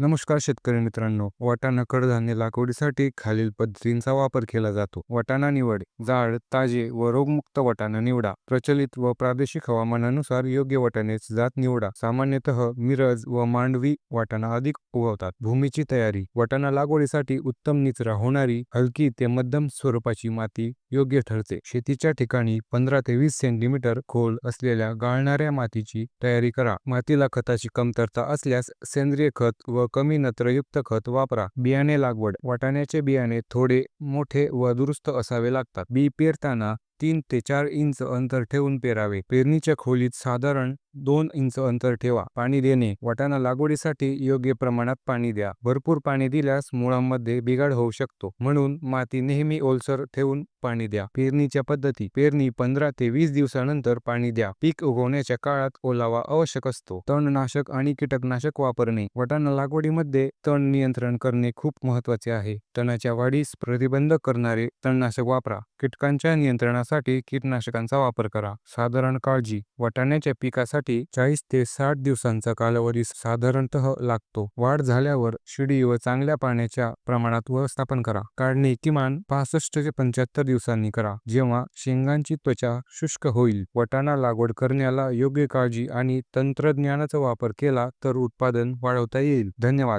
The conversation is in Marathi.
नमस्कार शेतकरी मित्रांनो वाटाणा कडधान्य लागवडीसाठी खालील पद्धतींचा वापर केला जातो. वाटाणा निवड जाड ताजे व रोगमुक्त वाटाणा निवडा. प्रचलित व प्रादेशिक हवामानानुसार योग्य वाटाण्याची जात निवडा. सामान्यतः मिरज व मांडवी वाटाणा अधिक उगवतात. भूमीची तयारी वाटाणा लागवडीसाठी उत्तम निचरा होणारी हलकी ते मध्यम स्वरूपाची माती योग्य ठरते. शेतीच्या ठिकाणी पंधरा ते वीस सेंटीमीटर खोल असलेल्या गाळणाऱ्या मातीची तयारी करा. मातीला खताची कमतरता असल्यास सेंद्रिय खत व कमी नत्रयुक्त खत वापरा. बियाणे लागवड. वाटाण्याचे बियाणे थोडे मोठे व दुरुस्त असावे लागतात. बी पेरताना तीन ते चार इंच अंतर ठेवून पेरावे. पेरणीच्या खोलीत साधारण दोन इंच अंतर ठेवा. पाणी देणे. वाटाणा लागवडीसाठी योग्य प्रमाणात पाणी द्या. भरपूर पाणी दिल्यास मुळांमध्ये बिघाड होऊ शकतो. म्हणून माती नेहमी ओलसर ठेवून पाणी द्या. पेरणीच्या पद्धती. पेरणी पंधरा ते वीस दिवसानंतर पाणी द्या. पीक उगवण्याच्या काळात ओलावा आवश्यक असतो. तणनाशक आणि कीटकनाशक वापरणे. वाटाणा लागवडीमध्ये तण नियंत्रण करणे खूप महत्त्वाचे आहे. तणाच्या वाढीस प्रतिबंध करणारे तणनाशक वापरा. कीटकांच्या नियंत्रणासाठी कीटनाशकांचा वापर करा. साधारण काळजी. वाटाण्याच्या पिकासाठी चाळीस ते साठ दिवसांचा कालावधी साधारणतः लागतो. वाढ झाल्यावर शिडी व चांगल्या पाण्याच्या प्रमाणात व्यवस्थापन करा. काढणी किमान पासष्ट ते पंच्याहत्तर दिवसांनी करा. जेव्हा शेंगांची त्वचा शुष्क होईल वटाणा लागवड करण्याला योग्य काळजी आणि तंत्रज्ञानाचा वापर केला तर उत्पादन वाढवता येईल. धन्यवाद.